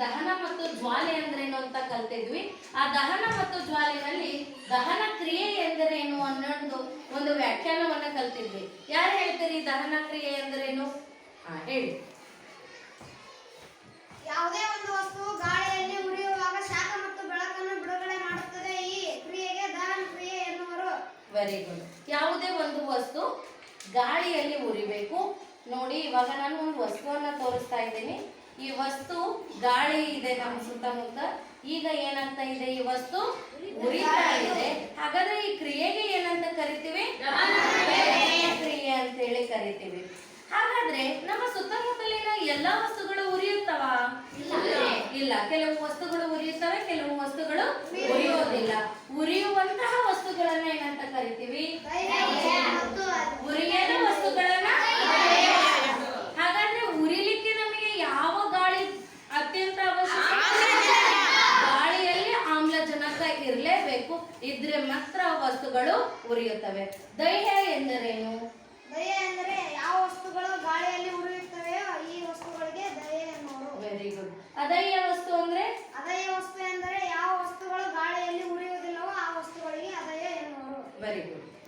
ದಹನ ಮತ್ತು ಜ್ವಾಲೆ ಅಂದ್ರೇನು ಅಂತ ಕಲ್ತಿದ್ವಿ. ಆ ದಹನ ಮತ್ತು ಜ್ವಾಲೆನಲ್ಲಿ ದಹನ ಕ್ರಿಯೆ ಎಂದರೇನು ಅನ್ನೋದು ಒಂದು ವ್ಯಾಖ್ಯಾನವನ್ನ ಕಲ್ತಿದ್ವಿ. ಯಾರು ಹೇಳ್ತೀರಿ ದಹನ ಕ್ರಿಯೆ ಎಂದರೇನು? ಹಾ ಹೇಳಿ. ಯಾವುದೇ ಒಂದು ವಸ್ತು ಗಾಳಿಯಲ್ಲಿ ಉರಿಯುವಾಗ ಶಾಖ ಮತ್ತು ಬೆಳಕನ್ನು ಬಿಡುಗಡೆ ಮಾಡುತ್ತದೆ. ಈ ಕ್ರಿಯೆಗೆ ದಹನ ಕ್ರಿಯೆ ಎನ್ನುವರು. ವೆರಿ ಗುಡ್ ಯಾವುದೇ ಒಂದು ವಸ್ತು ಗಾಳಿಯಲ್ಲಿ ಉರಿಬೇಕು. ನೋಡಿ ಇವಾಗ ನಾನು ಒಂದು ವಸ್ತುವನ್ನ ತೋರಿಸ್ತಾ ಇದ್ದೀನಿ. ಈ ವಸ್ತು ಗಾಳಿ ಇದೆ ನಮ್ಮ ಸುತ್ತಮುತ್ತ. ಈಗ ಏನಂತ ಇದೆ ಈ ವಸ್ತು? ಉರಿತಾ ಇದೆ ಹಾಗಾದ್ರೆ ಈ ಕ್ರಿಯೆಗೆ ಏನಂತ ಕರಿತೀವಿ? ಕ್ರಿಯೆ ಅಂತ ಹೇಳಿ ಕರಿತೀವಿ. ಹಾಗಾದ್ರೆ ನಮ್ಮ ಸುತ್ತಮುತ್ತಲಿನ ಎಲ್ಲಾ ವಸ್ತುಗಳು ಉರಿಯುತ್ತವ? ಇಲ್ಲ. ಕೆಲವು ವಸ್ತುಗಳು ಉರಿಯುತ್ತವೆ, ಕೆಲವು ವಸ್ತುಗಳು ಉರಿಯೋದಿಲ್ಲ. ಉರಿಯುವಂತಹ ವಸ್ತುಗಳನ್ನ ಏನಂತ ಕರಿತೀವಿ? ಇರಬೇಕು ಇದ್ರೆ ಮಾತ್ರ ವಸ್ತುಗಳು ಉರಿಯುತ್ತವೆ. ದೈಹ ಎಂದರೇನು? ದಯ ಎಂದರೆ ಯಾವ ವಸ್ತುಗಳು ಗಾಳಿಯಲ್ಲಿ ಉರಿಯುತ್ತವೆಯೋ ಈ ವಸ್ತುಗಳಿಗೆ ದಯ ಎನ್ನುವರು. ವೆರಿ ಗುಡ್ ಅದಯ್ಯ ವಸ್ತು ಅಂದ್ರೆ? ಅದಯ ವಸ್ತು ಎಂದರೆ ಯಾವ ವಸ್ತುಗಳು ಗಾಳಿಯಲ್ಲಿ ಉರಿಯುವುದಿಲ್ಲವೋ ಆ ವಸ್ತುಗಳಿಗೆ ಅದಯ ಎನ್ನುವರು. Very good